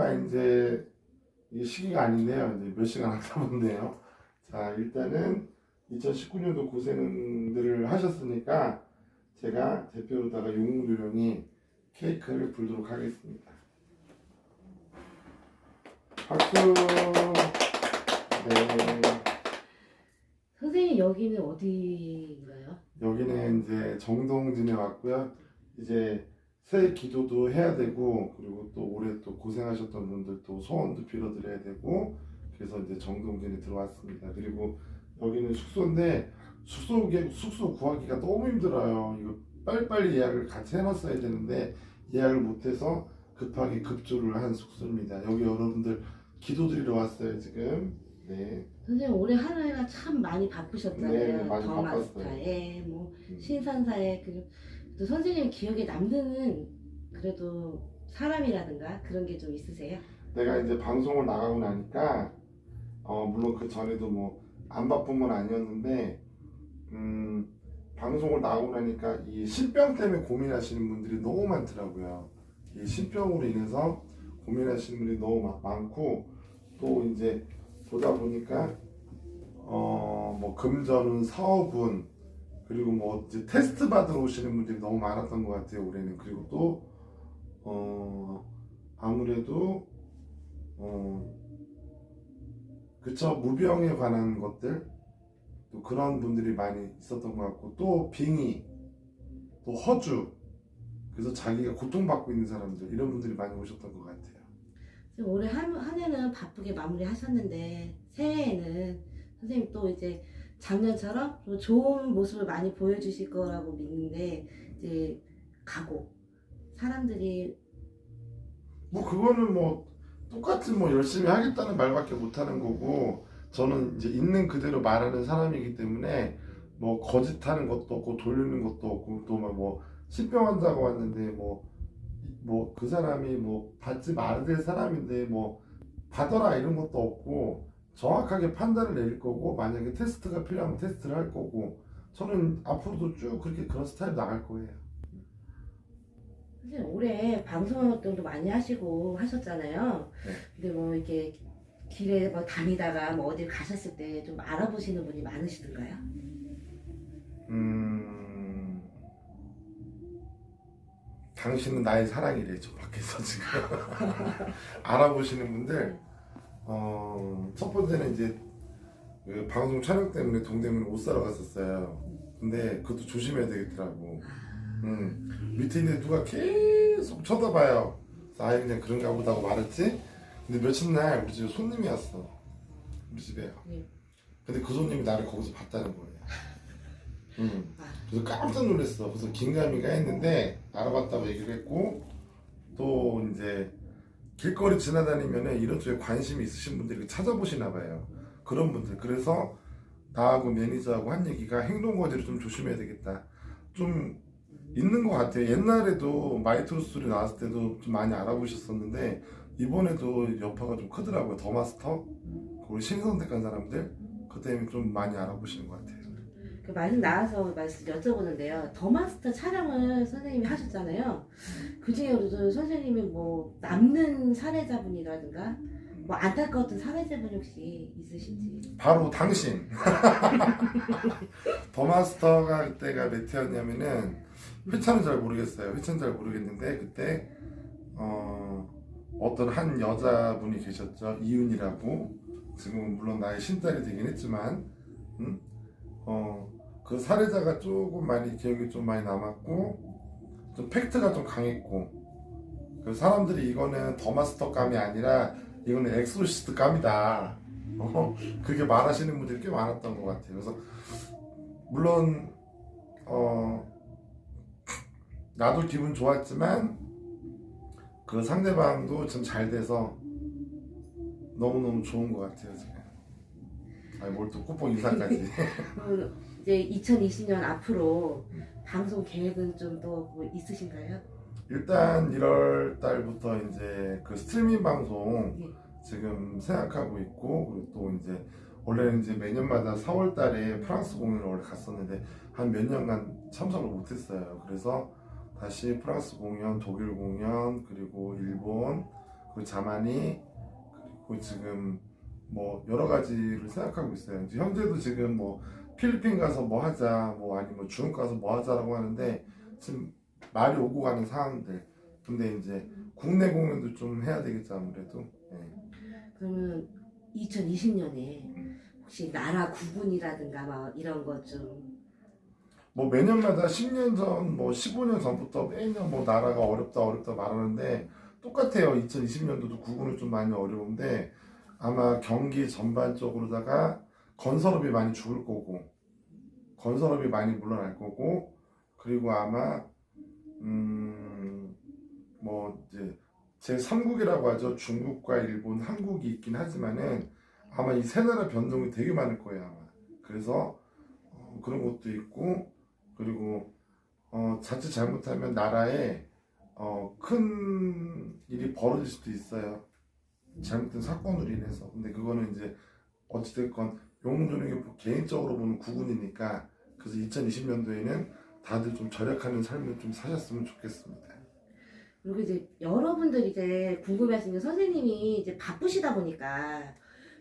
자, 2019년도가 이제 이 시기가 아닌데요. 이제 몇 시간 안 남았네요. 자, 일단은 2019년도 고생들을 하셨으니까 제가 대표로다가 용무료령이 케이크를 불도록 하겠습니다. 박수. 네. 선생님 여기는 어디인가요? 여기는 이제 정동진에 왔고요. 이제 새 기도도 해야 되고 그리고 또 올해 또 고생하셨던 분들 또 소원도 빌어드려야 되고 그래서 이제 정동진에 들어왔습니다. 그리고 여기는 숙소인데 숙소 숙소 구하기가 너무 힘들어요. 이거 빨리빨리 예약을 같이 해놨어야 되는데 예약을 못해서 급하게 급조를 한 숙소입니다. 여기 여러분들 기도드리러 왔어요 지금. 네. 선생님 올해 한 해가 참 많이 바쁘셨잖아요. 네, 많이 더 바빴어요. 마스터에 뭐 음. 신산사에 그리고 또 선생님 기억에 남는 그래도 사람이라든가 그런 게 좀 있으세요? 내가 이제 방송을 나가고 나니까 어 물론 그 전에도 뭐 안 바쁜 건 아니었는데 음 방송을 나가고 나니까 이 신병 때문에 고민하시는 분들이 너무 많더라고요. 이 신병으로 인해서 고민하시는 분들이 너무 마- 많고 또 이제 보다 보니까 어 뭐 금전은 사업은 그리고 뭐 테스트 받으러 오시는 분들이 너무 많았던 것 같아요 올해는 그리고 또 어 아무래도 어 그쵸 무병에 관한 것들 또 그런 분들이 많이 있었던 것 같고 또 빙의 또 허주 그래서 자기가 고통받고 있는 사람들 이런 분들이 많이 오셨던 것 같아요. 올해 한, 한 해는 바쁘게 마무리하셨는데 새해에는 선생님 또 이제 작년처럼 또 좋은 모습을 많이 보여주실 거라고 믿는데 이제 각오 사람들이 뭐 그거는 뭐 똑같이 뭐 열심히 하겠다는 말밖에 못하는 거고 저는 이제 있는 그대로 말하는 사람이기 때문에 뭐 거짓하는 것도 없고 돌리는 것도 없고 또막뭐 신병 환자가 왔는데 뭐 뭐 그 사람이 뭐 받지 말아야 될 사람인데 뭐 받아라 이런 것도 없고 정확하게 판단을 내릴 거고 만약에 테스트가 필요하면 테스트를 할 거고 저는 앞으로도 쭉 그렇게 그런 스타일 나갈 거예요. 선생님 올해 방송 활동도 많이 하시고 하셨잖아요. 네. 근데 뭐 이렇게 길에 뭐 다니다가 뭐 어디 가셨을 때 좀 알아보시는 분이 많으시던가요? 음, 당신은 나의 사랑이래 저 밖에서 지금 알아보시는 분들 어, 첫 번째는 이제 그 방송 촬영 때문에 동대문에 옷 사러 갔었어요. 근데 그것도 조심해야 되겠더라고. 음, 밑에 있는 누가 계속 쳐다봐요. 그래서 아예 그냥 그런가 보다 하고 말했지. 근데 며칠 날 우리 집에 손님이 왔어. 우리 집에요. 네. 근데 그 손님이 나를 거기서 봤다는 거예요. 음. 아, 그래서 깜짝 놀랐어. 그래서 긴가민가 했는데 알아봤다고 얘기를 했고 또 이제 길거리 지나다니면은 이런 쪽에 관심이 있으신 분들이 찾아보시나 봐요. 그런 분들. 그래서 나하고 매니저하고 한 얘기가 행동 거지를 좀 조심해야 되겠다. 좀 있는 것 같아요. 옛날에도 마이트로 스토리 나왔을 때도 좀 많이 알아보셨었는데 이번에도 여파가 좀 크더라고요. 더 마스터 우리 신선택한 사람들 그 때문에 좀 많이 알아보시는 것 같아요. 그 말씀 나와서 말씀 여쭤보는데요. 더 마스터 촬영을 선생님이 하셨잖아요. 그 중에서도 선생님이 뭐 남는 사례자분이라든가 뭐 안타까웠던 사례자분 혹시 있으신지? 바로 당신. 더 마스터가 그때가 몇 회였냐면은 회차는 잘 모르겠어요. 회차는 잘 모르겠는데 그때 어, 어떤 한 여자분이 계셨죠. 이윤이라고. 지금은 물론 나의 신딸이 되긴 했지만, 음? 어, 그 사례자가 조금 많이 기억이 좀 많이 남았고, 좀 팩트가 좀 강했고, 그 사람들이 이거는 더 마스터 감이 아니라 이거는 엑소시스트 감이다. 어, 그렇게 말하시는 분들이 꽤 많았던 것 같아요. 그래서 물론 어 나도 기분 좋았지만 그 상대방도 좀 잘 돼서 너무 너무 좋은 것 같아요 지금. 아니 뭘또 쿠폰 인사까지. 그 이제 2020년 앞으로 방송 계획은 좀또뭐 있으신가요? 일단 1월 달부터 이제 그 스트리밍 방송 예. 지금 생각하고 있고 그리고 또 이제 원래는 이제 매년마다 4월 달에 프랑스 공연을 원래 갔었는데 한 몇 년간 참석을 못했어요. 그래서 다시 프랑스 공연, 독일 공연, 그리고 일본, 그리고 자만이, 그리고 지금 뭐 여러 가지를 생각하고 있어요. 현재도 지금 뭐 필리핀 가서 뭐 하자, 뭐 아니면 중국 가서 뭐 하자라고 하는데 지금 말이 오고 가는 상황들. 근데 이제 국내 공연도 좀 해야 되겠죠 아무래도. 예. 그러면 2020년에 혹시 나라 구분이라든가 막 이런 것 좀 뭐 매년마다 10년 전, 뭐 15년 전부터 매년 뭐 나라가 어렵다 어렵다 말하는데 똑같아요. 2020년도도 구분은 좀 많이 어려운데 아마 경기 전반적으로다가 건설업이 많이 죽을 거고 건설업이 많이 물러날 거고 그리고 아마 음뭐 이제 제 3국이라고 하죠. 중국과 일본, 한국이 있긴 하지만은 아마 이 세 나라 변동이 되게 많을 거예요. 아마 그래서 어, 그런 것도 있고 그리고 어, 자칫 잘못하면 나라에 어, 큰 일이 벌어질 수도 있어요. 잘못된 사건으로 인해서. 근데 그거는 이제 어찌됐건 용종이 개인적으로 보는 구분이니까 그래서 2020년도에는 다들 좀 절약하는 삶을 좀 사셨으면 좋겠습니다. 그리고 이제 여러분들 이제 궁금해하시는 게 선생님이 이제 바쁘시다 보니까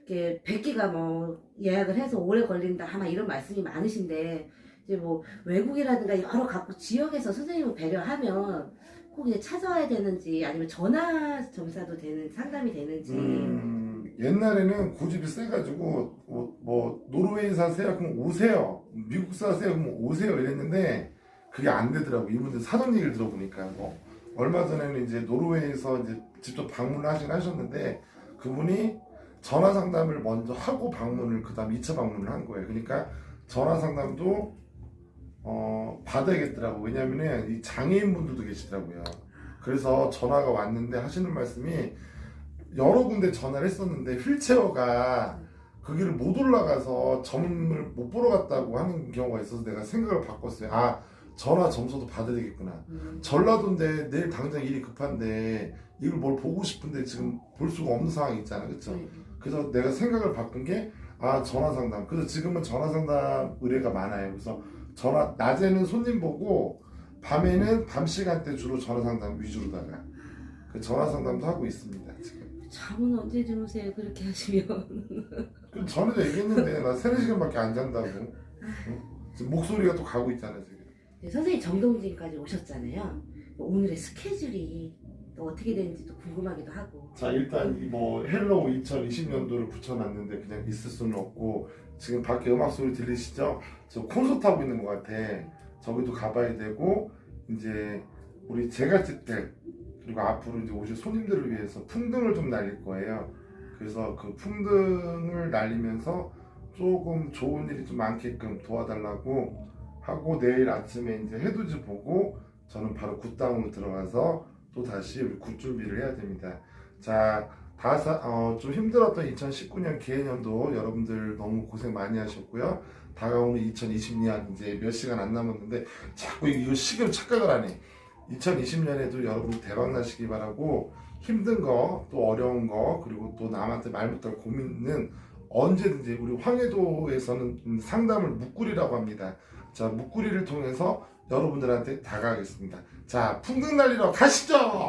이렇게 뵙기가 뭐 예약을 해서 오래 걸린다 아마 이런 말씀이 많으신데 이제 뭐 외국이라든가 여러 각 지역에서 선생님을 배려하면 꼭 이제 찾아와야 되는지 아니면 전화 점사도 되는 상담이 되는지 음, 옛날에는 고집이 세가지고 뭐, 뭐 노르웨이 사세요? 그럼 오세요. 미국 사세요? 그럼 오세요. 이랬는데 그게 안 되더라고. 이분들 사전 얘기를 들어보니까 뭐 얼마 전에는 이제 노르웨이에서 이제 직접 방문을 하긴 하셨는데 그분이 전화 상담을 먼저 하고 방문을 그다음 2차 방문을 한 거예요. 그러니까 전화 상담도 어, 받아야겠더라고. 왜냐면은 이 장애인 분들도 계시더라고요. 그래서 전화가 왔는데 하시는 말씀이 여러 군데 전화를 했었는데 휠체어가 그 길을 못 올라가서 점을 못 보러 갔다고 하는 경우가 있어서 내가 생각을 바꿨어요. 아, 전화 점수도 받아야 되겠구나. 음, 전라도인데 내일 당장 일이 급한데 이걸 뭘 보고 싶은데 지금 볼 수가 없는 상황이 있잖아. 그쵸? 네. 그래서 내가 생각을 바꾼 게, 아, 전화 상담. 그래서 지금은 전화 상담 의뢰가 많아요. 그래서 전화, 낮에는 손님 보고, 밤에는 밤 시간대 주로 전화 상담 위주로다가, 그 전화 상담도 하고 있습니다. 지금. 잠은 언제 주무세요 그렇게 하시면 그 전에도 얘기했는데, 나 세네 시간밖에 안 잔다고. 응? 지금 목소리가 또 가고 있잖아, 지금. 네, 선생님 정동진까지 오셨잖아요 오늘의 스케줄이 또 어떻게 되는지 또 궁금하기도 하고 자 일단 이뭐 헬로우 2020년도를 붙여놨는데 그냥 있을 수는 없고 지금 밖에 음악 소리 들리시죠? 저 콘서트 하고 있는 것 같아. 저기도 가봐야 되고 이제 우리 제갓집들 그리고 앞으로 이제 오실 손님들을 위해서 풍등을 좀 날릴 거예요. 그래서 그 풍등을 날리면서 조금 좋은 일이 좀 많게끔 도와달라고 하고 내일 아침에 이제 해돋이 보고 저는 바로 굿다운으로 들어가서 또 다시 굿 준비를 해야 됩니다. 자, 다사, 어, 좀 힘들었던 2019년 기해년도 여러분들 너무 고생 많이 하셨고요. 다가오는 2020년 이제 몇 시간 안 남았는데 자꾸 이거 시계로 착각을 하네. 2020년에도 여러분 대박 나시기 바라고 힘든 거, 또 어려운 거, 그리고 또 남한테 말 못할 고민은 언제든지 우리 황해도에서는 상담을 묵구리라고 합니다. 자, 묵구리를 통해서 여러분들한테 다가가겠습니다. 자, 풍등 날리러 가시죠!